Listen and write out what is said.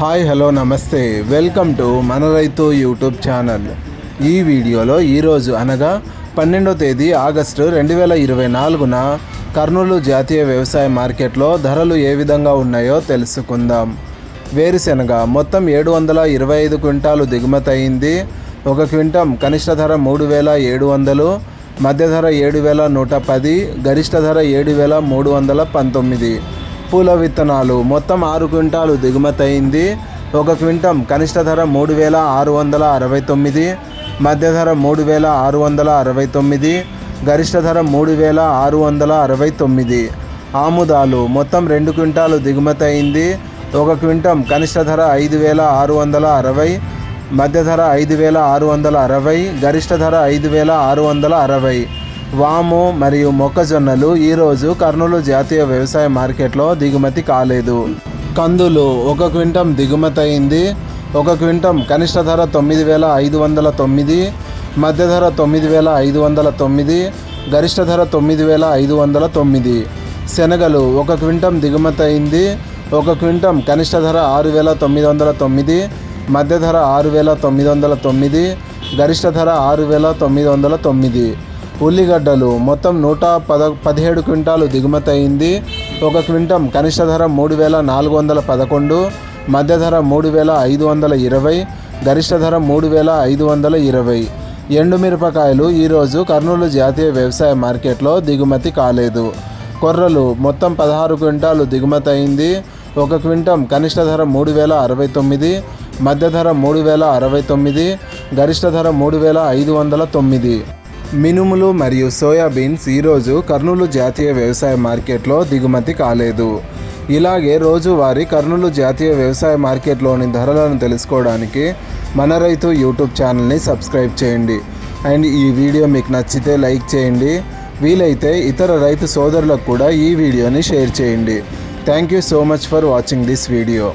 Hi hello నమస్తే. Welcome to మన రైతు యూట్యూబ్ ఛానల్. ఈ వీడియోలో ఈరోజు అనగా పన్నెండో తేదీ ఆగస్టు రెండు వేల ఇరవై నాలుగున కర్నూలు జాతీయ వ్యవసాయ మార్కెట్లో ధరలు ఏ విధంగా ఉన్నాయో తెలుసుకుందాం. వేరుశెనగ మొత్తం ఏడు వందల ఇరవై ఐదు క్వింటాలు దిగుమతి అయింది. ఒక క్వింటం కనిష్ట ధర మూడు వేల ఏడు వందలు మధ్య ధర ఏడు వేల నూట పది గరిష్ట ధర ఏడు వేల మూడు వందల పంతొమ్మిది. పూల విత్తనాలు. మొత్తం ఆరు క్వింటాలు దిగుమతి అయింది ఒక క్వింటం కనిష్ట ధర మూడు వేల ఆరు వందల అరవై తొమ్మిది. మధ్య ధర మూడు వేల ఆరు వందల అరవై తొమ్మిది. గరిష్ట ధర మూడు వేల ఆరు వందల అరవై తొమ్మిది. ఆముదాలు. మొత్తం రెండు క్వింటాలు దిగుమతి అయింది ఒక క్వింటం కనిష్ట ధర ఐదు వేల ఆరు వందల అరవై. మధ్య ధర ఐదు వేల ఆరు వందల అరవై. గరిష్ట ధర ఐదు వేల ఆరు వందల అరవై. వాము మరియు మొక్కజొన్నలు ఈరోజు కర్నూలు జాతీయ వ్యవసాయ మార్కెట్లో దిగుమతి కాలేదు. కందులు ఒక క్వింటం దిగుమతి అయింది ఒక క్వింటం కనిష్ట ధర తొమ్మిది వేల ఐదు వందల తొమ్మిది మధ్య ధర తొమ్మిది వేల ఐదు వందల తొమ్మిది గరిష్ట ధర తొమ్మిది వేల ఐదు వందల తొమ్మిది. శనగలు ఒక క్వింటం దిగుమతి అయింది ఒక క్వింటం కనిష్ట ధర ఆరు వేల తొమ్మిది వందల తొమ్మిది మధ్య ధర ఆరు వేల తొమ్మిది వందల తొమ్మిది గరిష్ట ధర ఆరు వేల తొమ్మిది వందల తొమ్మిది. ఉల్లిగడ్డలు మొత్తం నూట పద పదిహేడు క్వింటాలు దిగుమతి అయింది ఒక క్వింటం కనిష్ట ధర మూడు వేల నాలుగు వందల పదకొండు మధ్య ధర మూడు వేల ఐదు వందల ఇరవై గరిష్ట ధర మూడు వేల ఐదు వందల ఇరవై. ఎండుమిరపకాయలు ఈరోజు కర్నూలు జాతీయ వ్యవసాయ మార్కెట్లో దిగుమతి కాలేదు. కొర్రలు మొత్తం పదహారు క్వింటాలు దిగుమతి అయింది ఒక క్వింటం కనిష్ట ధర మూడు వేల అరవై తొమ్మిది మధ్య ధర మూడు వేల అరవై తొమ్మిది గరిష్ట ధర మూడు వేల ఐదు వందల తొమ్మిది. మినుములు మరియు సోయాబీన్స్ ఈరోజు కర్నూలు జాతీయ వ్యవసాయ మార్కెట్లో దిగుమతి కాలేదు. ఇలాగే రోజువారీ కర్నూలు జాతీయ వ్యవసాయ మార్కెట్లోని ధరలను తెలుసుకోవడానికి మన రైతు యూట్యూబ్ ఛానల్ని సబ్స్క్రైబ్ చేయండి. అండ్ ఈ వీడియో మీకు నచ్చితే లైక్ చేయండి. వీలైతే ఇతర రైతు సోదరులకు కూడా ఈ వీడియోని షేర్ చేయండి. Thank you so much for watching this video.